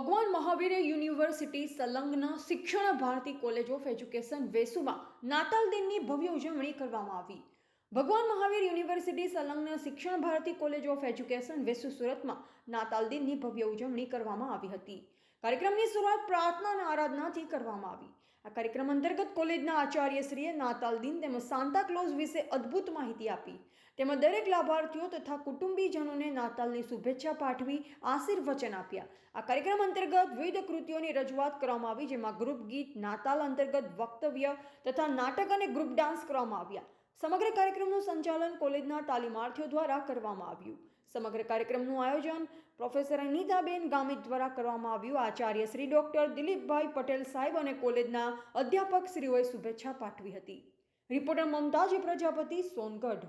ભગવાન મહાવીર યુનિવર્સિટી સંલગ્ન Shikshan Bharati college of education વેસુમાં નાતાલ દિનની ભવ્ય ઉજવણી કરવામાં આવી. ભગવાન મહાવીર યુનિવર્સિટી સંલગ્ન Shikshan Bharati college of education Vesu સુરતમાં નાતાલ દિનની ભવ્ય ઉજવણી કરવામાં આવી હતી. કાર્યક્રમની શરૂઆત પ્રાર્થના અને આરાધનાથી કરવામાં આવી. આ કાર્યક્રમ અંતર્ગત કોલેજના આચાર્યશ્રીએ નાતાલ દિન તેમજ સાંતા ક્લોઝ વિશે અદ્ભુત માહિતી આપી. તેમજ દરેક લાભાર્થીઓ તથા કુટુંબીજનોને નાતાલની શુભેચ્છા પાઠવી, આશીર્વચન આપ્યા. આ કાર્યક્રમ અંતર્ગત વિવિધ કૃતિઓની રજૂઆત કરવામાં આવી, જેમાં ગ્રુપ ગીત, નાતાલ અંતર્ગત વક્તવ્ય તથા નાટક અને ગ્રુપ ડાન્સ કરવામાં આવ્યા. સમગ્ર કાર્યક્રમનું સંચાલન કોલેજના તાલીમાર્થીઓ દ્વારા કરવામાં આવ્યું. સમગ્ર કાર્યક્રમનું આયોજન પ્રોફેસર અનિતાબેન ગામિત દ્વારા કરવામાં આવ્યું. આચાર્ય શ્રી ડોક્ટર દિલીપભાઈ પટેલ સાહેબ અને કોલેજના અધ્યાપક શ્રીઓએ શુભેચ્છા પાઠવી હતી. રિપોર્ટર મમતાજ, પ્રજાપતિ, સોનગઢ.